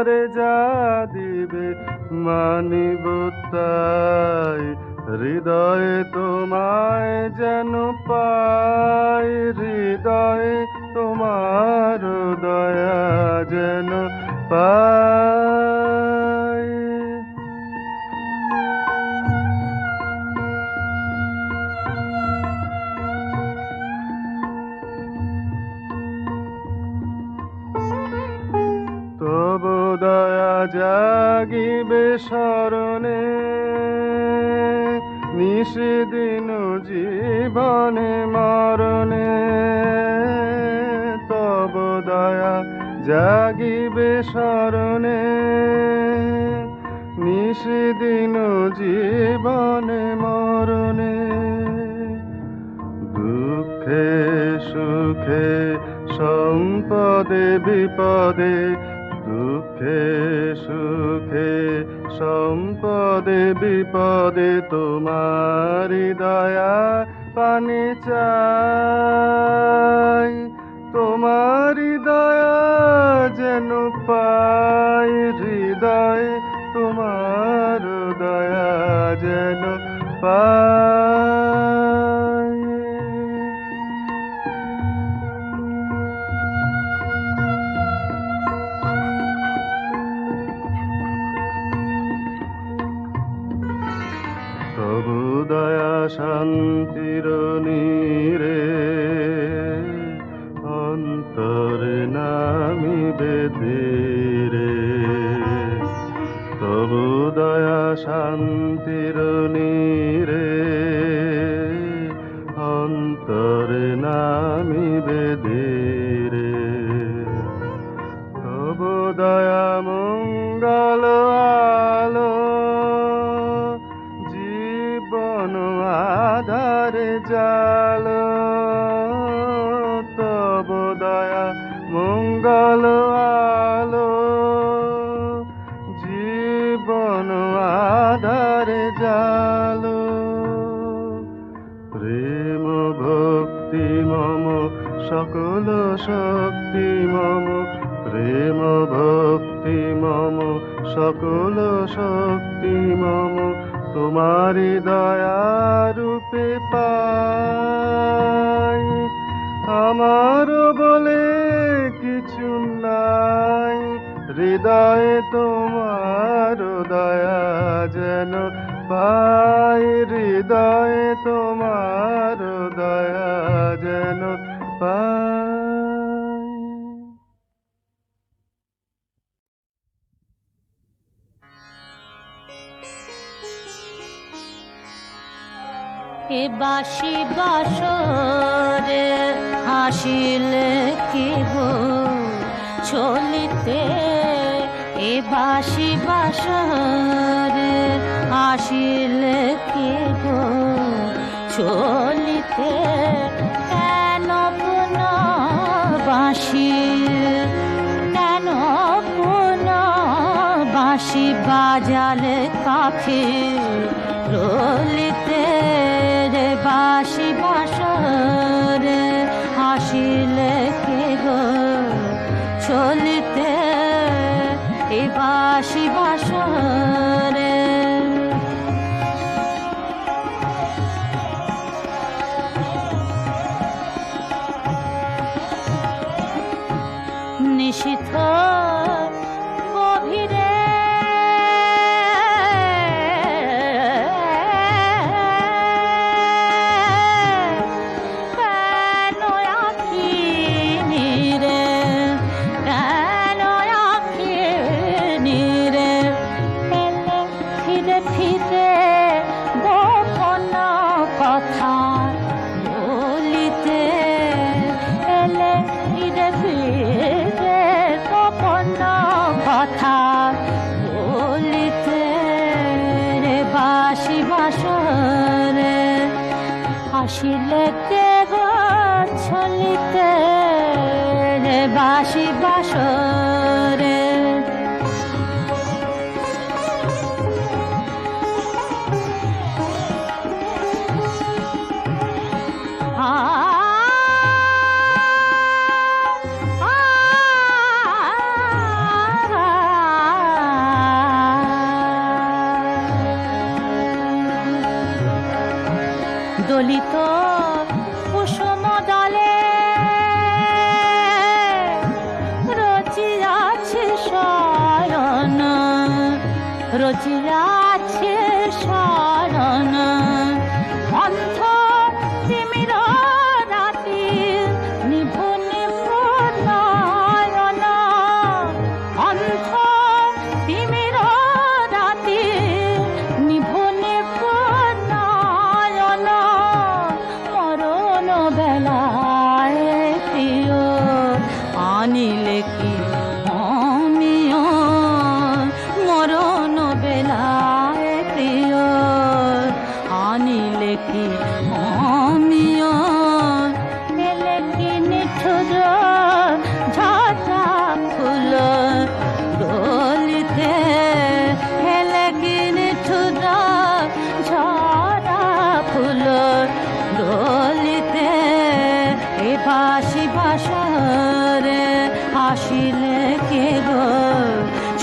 সংসারে যা দিবে মানিব তাই। হৃদয়ে তোমায় যেন পাই হৃদয়ে তোমার দয়া যেন পাই। স্মরণে নিষেদিন জীবনে মরণে, তব দয়া জাগিবে স্মরণে নিষেদিন জীবনে মরণে। দুঃখে, সুখে, সম্পদে, বিপদে, দুঃখে সম্পদে বিপদে তোমার দয়া পানি চাই। দয়া ভক্তি মম, সকল শক্তি মম, প্রেম ভক্তি মম, সকল শক্তি মম তোমারি দয়ারূপে পাই। আমার বলে কিছু নাই, হৃদয়ে তোমার দয়া যেন পাই, হৃদয়ে এ বাসি বাসরে হাসিলে কি গো চলিতে? এ বাসি বাসরে হাসিলে কি গো চলিতে? কেন পুন বাসি কেন পুন বাঁশি বাজালে কাফি রলিতে রে বাঁশি বাসরে হাসিলে কে গো চলিতে এ বাঁশি বাসরে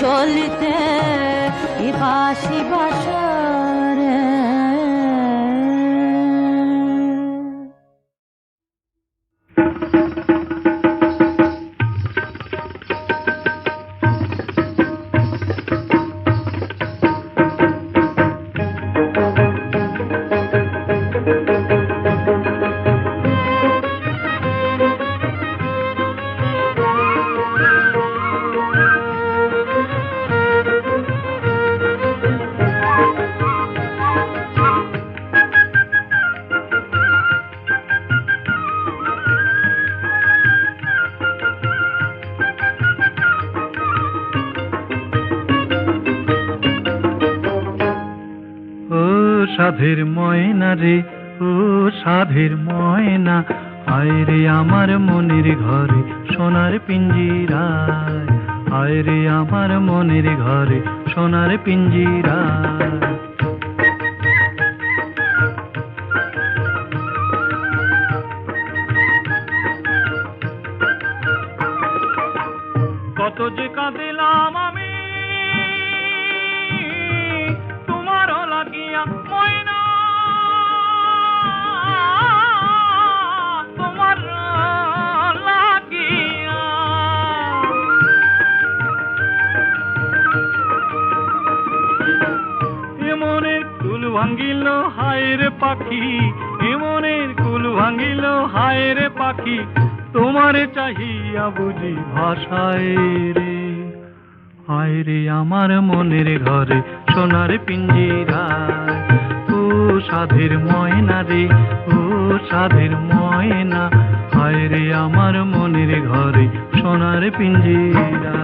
চলিতে বাসি বাসরে। ও সাধের ময়না। আয় রে আমার মনের ঘরে, সোনার পিঞ্জিরায়। আয় রে আমার মনের ঘরে, সোনার পিঞ্জিরায়। কুল ভাঙ্গিল হায়ের পাখি এমনের কুল ভাঙ্গিল হায়ের পাখি, তোমারে চাহিয়া বুঝি ভাষায় রে। আমার মনের ঘরে সোনার পিঞ্জিরায় ও সাধের ময়না রে, ও সাধের ময়না। হায় রে আমার মনের ঘরে সোনার পিঞ্জিরা।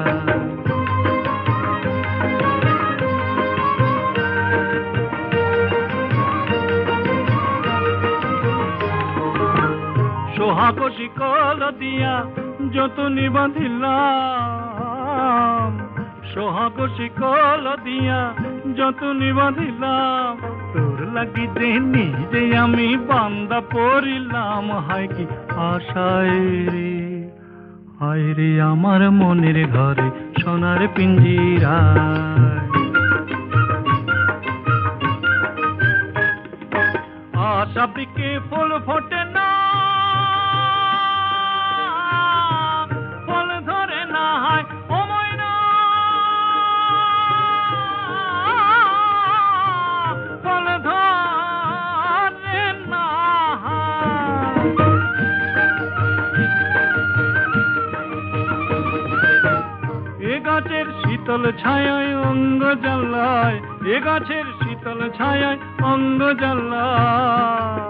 সোহাগ শিকল দিয়া যত নিবাঁধিলাম সোহাগ শিকল দিয়া যত নিবাঁধিলাম তোর লাগি যে নিজে আমি বান্দা পড়িলাম, হায় কি আশায় রে, হায় রে আমার মনের ঘরে সোনার পিঞ্জিরায় আশা পিকে ফুল ফোটে না শীতল ছায়ায় অঙ্গ জ্বালায়, এ গাছের শীতল ছায়ায় অঙ্গ জ্বালায়।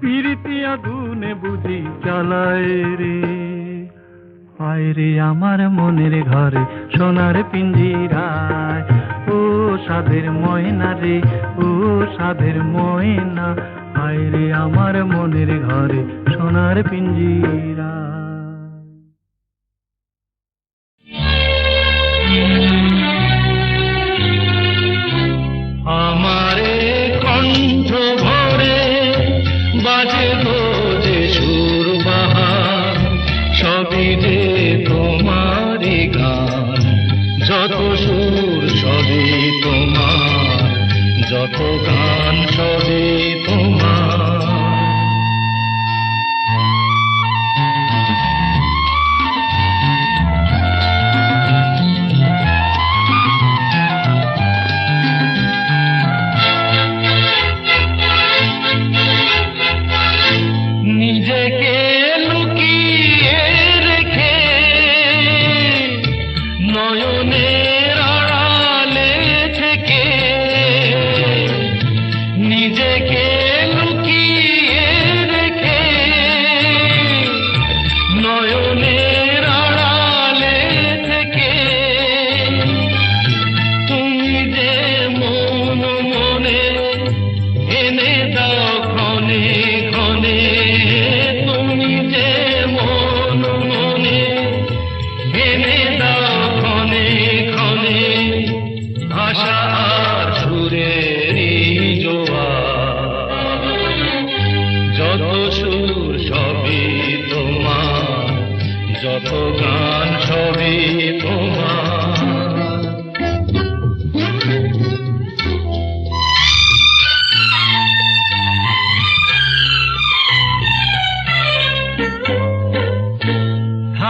পিরিতি আগুনে বুঝি জ্বালায় রে। আয় রে আমার মনের ঘরে সোনার পিঞ্জিরায়। ও সাধের ময়না রে, ও সাধের ময়না। হায় রে আমার মনের ঘরে সোনার পিঞ্জিরা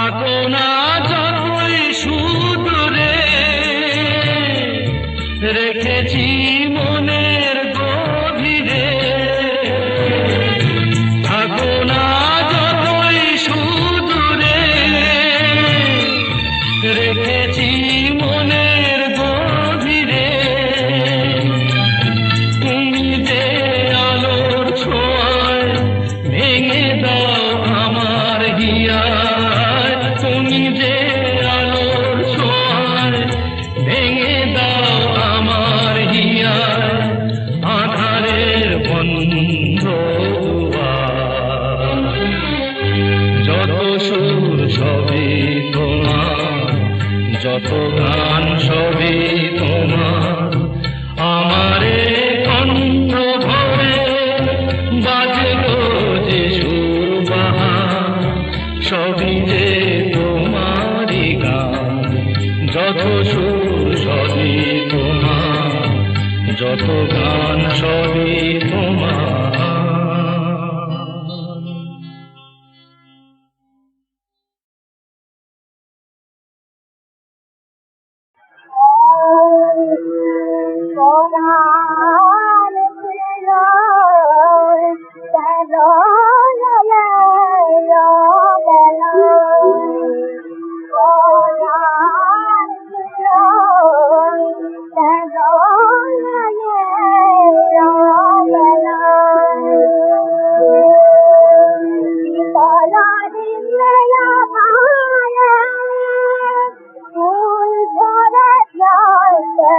থাকো না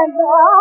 and